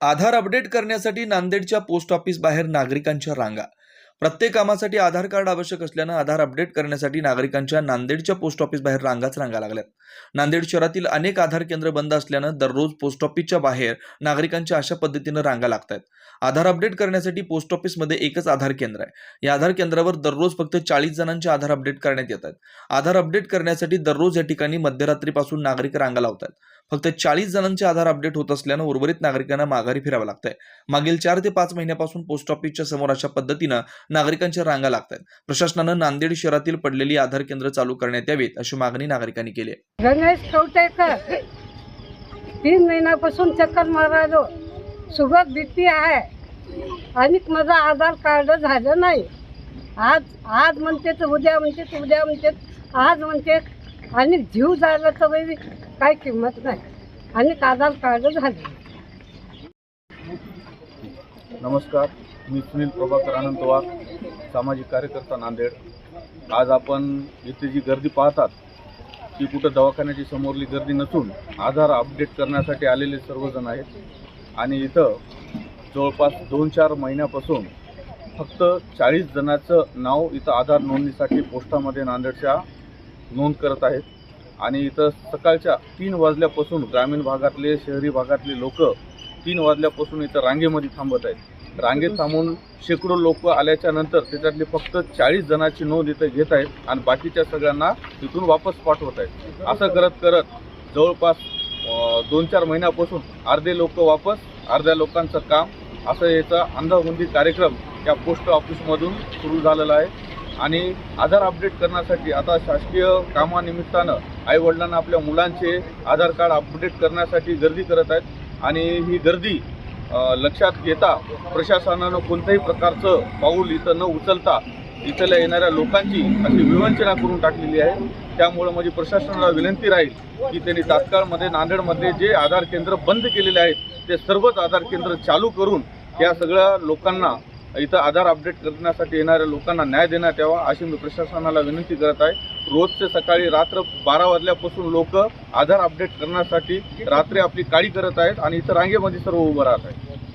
आधार update करण्यासाठी नांदेडच्या post office बाहेर नागरिकांच्या रांगा. प्रत्येक कामासाठी आधार कार्ड आवश्यक असल्यानं आधार अपडेट करण्यासाठी नागरिकांच्या नांदेडच्या पोस्ट ऑफिस बाहेर रांगाच रांगा लागल्यात. नांदेड शहरातील अनेक आधार केंद्र बंद असल्यानं दररोज पोस्ट ऑफिसच्या बाहेर नागरिकांच्या अशा पद्धतीनं रांगा लागतात आधार अपडेट करण्यासाठी पोस्ट ऑफिसमध्ये एकच आधार केंद्र आहे. या आधार केंद्रावर दररोज फक्त चाळीस जणांचे आधार अपडेट करण्यात येत आहेत आधार अपडेट करण्यासाठी दररोज या ठिकाणी मध्यरात्रीपासून नागरिक रांगा लावतात फक्त चाळीस जणांचे आधार अपडेट होत असल्यानं उर्वरित नागरिकांना माघारी फिरावं लागतंय. मागील चार ते पाच महिन्यापासून पोस्ट ऑफिसच्या समोर अशा पद्धतीनं नागरिकांच्या रांगा लागत प्रशासनानं नांदेड शहरातील पडलेली आधार केंद्र चालू करण्यात यावीत अशी मागणी नागरिकांनी केली आहे. तीन महिन्यापासून चक्कर मारायलो. शुगर बीपी आहे. आणि माझं आधार कार्ड झालं नाही. आज आज म्हणते तर उद्या म्हणते उद्या म्हणते आज म्हणते आणि जीव झाला तर काही किंमत नाही. आणि आधार कार्ड झाले. नमस्कार मी सुनील प्रभाकर अनंत वाघ सामाजिक कार्यकर्ता नांदेड. आज आपण इथे जी गर्दी पाहतात ती कुठं दवाखान्याची समोरली गर्दी नसून आधार अपडेट करण्यासाठी आलेले सर्वजण आहेत. आणि इथं जवळपास दोन चार महिन्यापासून फक्त चाळीस जणाचं नाव इथं आधार नोंदणीसाठी पोस्टामध्ये नांदेडच्या नोंद करत आहेत. आणि इथं सकाळच्या तीन वाजल्यापासून ग्रामीण भागातले शहरी भागातले लोक तीन वाजल्यापासून इथं रांगेमध्ये थांबत आहेत. रांगेत थांबून शेकडो लोक आल्याच्यानंतर त्याच्यातली फक्त चाळीस जणांची नोंद इथं घेत आहेत आणि बाकीच्या सगळ्यांना तिथून वापस पाठवत आहेत. असं करत करत जवळपास दोन चार महिन्यापासून अर्धे लोक वापस अर्ध्या लोकांचं काम असं याचा अंधाबुंदी कार्यक्रम या पोस्ट ऑफिसमधून सुरू झालेला आहे. आणि आधार अपडेट करण्यासाठी आता शासकीय कामानिमित्तानं आईवडिलांना आपल्या मुलांचे आधार कार्ड अपडेट करण्यासाठी गर्दी करत आहेत. आणि ही गर्दी लक्षात घेता प्रशासनानं कोणत्याही प्रकारचं पाऊल इथं न उचलता इथल्या येणाऱ्या लोकांची अशी विवंचना करून टाकलेली आहे. त्यामुळं म्हणजे प्रशासनाला विनंती राहील की त्यांनी तात्काळमध्ये नांदेडमध्ये जे आधार केंद्र बंद केलेले आहेत ते सर्वच आधार केंद्र चालू करून या सगळ्या लोकांना इथं आधार अपडेट करण्यासाठी येणाऱ्या लोकांना न्याय देण्यात यावा अशी मी प्रशासनाला विनंती करत आहे. रोजचे सकाळी रात्र बारा वाजल्यापासून लोक आधार अपडेट करण्यासाठी रात्री आपली काळी करत आहेत आणि इथं रांगेमध्ये सर्व उभं राहत आहेत.